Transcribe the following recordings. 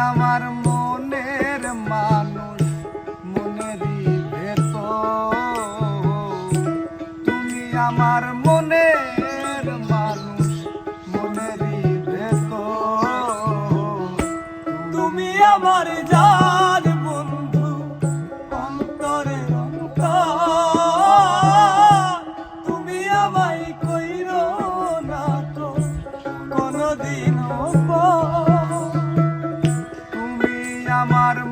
আমার মন amar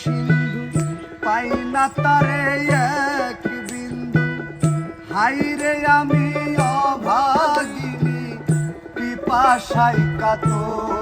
সিন্ধু পাই না তারে এক বিন্দু। হাইরে আমি অভাগিনী পিপাসাই কাতর।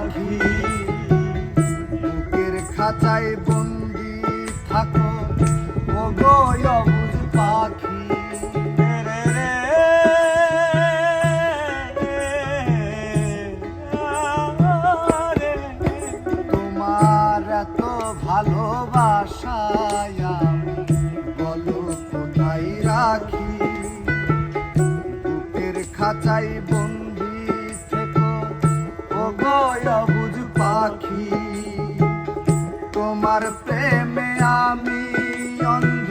পাখি বুকের খাঁচায় পাখি, তোমার প্রেমে আমি অন্ধ।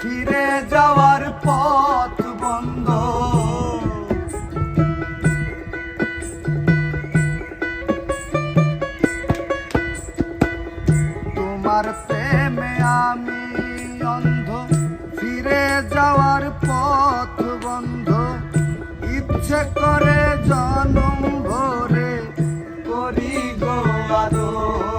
ফিরে যাওয়ার পথ বন্ধ। তোমার প্রেমে আমি অন্ধ। ফিরে যাওয়ার পথ বন্ধ। ইচ্ছে করে জনম ভরে adore.